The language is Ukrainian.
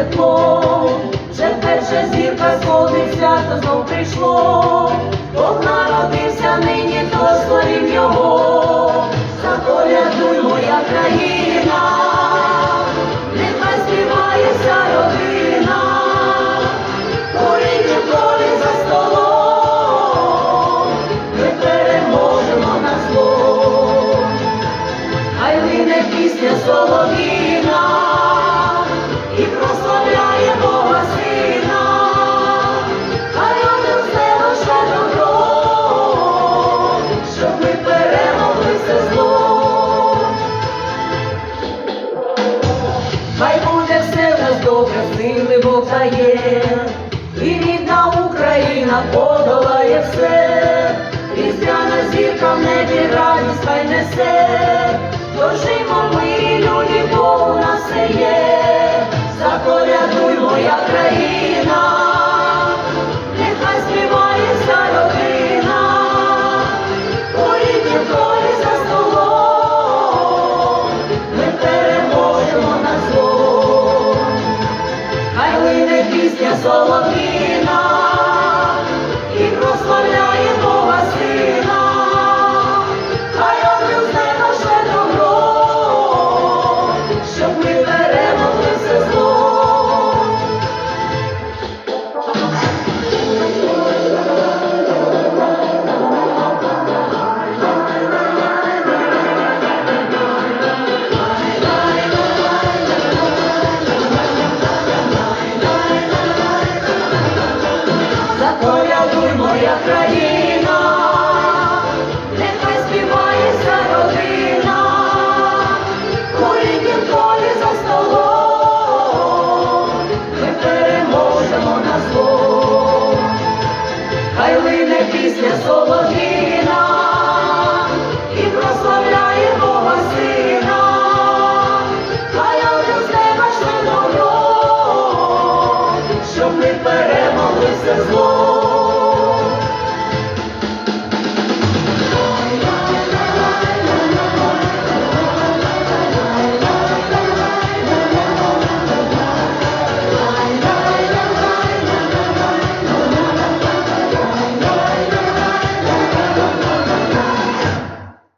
тепло, вже перша зірка сходить, свято знов прийшло, Бог народився нині, то славім його, заколядуй моя країна, нехай співає вся родина, у ріднім за столом, ми переможемо на зло. Хай лине пісня солов'їна добре, є, і рідна Україна подолає все, різдвяна зірка в небі радість хай несе, дожимо ми, люди, у нас є, заколядуй моя країна, зло. Хай лине пісня солов'їна, пісня солов'їна і прославляє сина, хай з неба шле добро, щоб ми перемоглися зло.